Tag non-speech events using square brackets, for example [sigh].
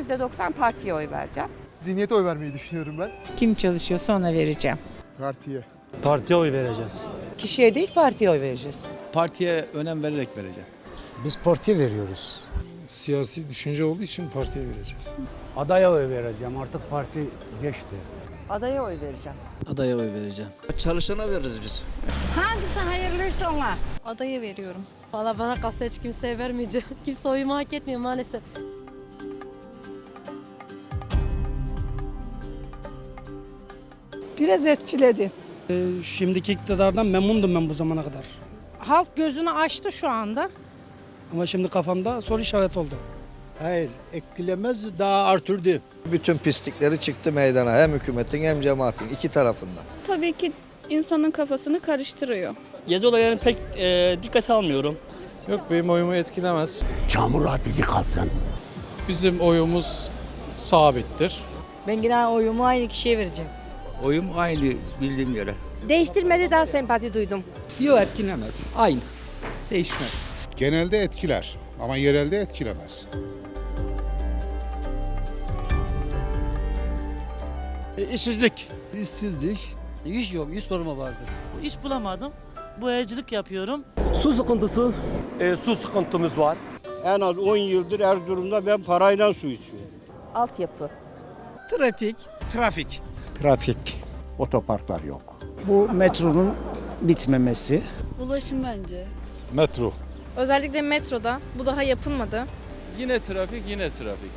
%90 partiye oy vereceğim. Zihniyete oy vermeyi düşünüyorum ben. Kim çalışıyorsa ona vereceğim. Partiye. Partiye oy vereceğiz. Kişiye değil partiye oy vereceğiz. Partiye önem vererek vereceğim. Biz partiye veriyoruz. Siyasi düşünce olduğu için partiye vereceğiz. Adaya oy vereceğim. Artık parti geçti. Adaya oy vereceğim. Adaya oy vereceğim. Çalışana veririz biz. Hangisi hayırlıysa ona. Adaya veriyorum. Valla bana kalsa hiç kimseye vermeyeceğim. [laughs] Kimse oyumu hak etmiyor maalesef. Biraz etkiledi. Şimdiki iktidardan memnundum ben bu zamana kadar. Halk gözünü açtı şu anda. Ama şimdi kafamda soru işareti oldu. Hayır, etkilemez daha artırdı. Bütün pislikleri çıktı meydana. Hem hükümetin hem cemaatin iki tarafından. Tabii ki insanın kafasını karıştırıyor. Gezi olaylarını pek e, dikkate almıyorum. Yok benim oyumu etkilemez. Çamur atisi kalsın. Bizim oyumuz sabittir. Ben yine oyumu aynı kişiye vereceğim. Oyum aynı bildiğim yere. Değiştirmedi daha sempati duydum. Yok etkilemez. Aynı. Değişmez. Genelde etkiler ama yerelde etkilemez. işsizlik. İşsizlik. İş yok. İş sorunu vardı. İş bulamadım. Boyacılık yapıyorum. Su sıkıntısı. E, su sıkıntımız var. En az 10 yıldır Erzurum'da ben parayla su içiyorum. Altyapı. Trafik. Trafik. Trafik. Otoparklar yok. Bu metronun bitmemesi. Ulaşım bence. Metro. Özellikle metroda bu daha yapılmadı. Yine trafik, yine trafik.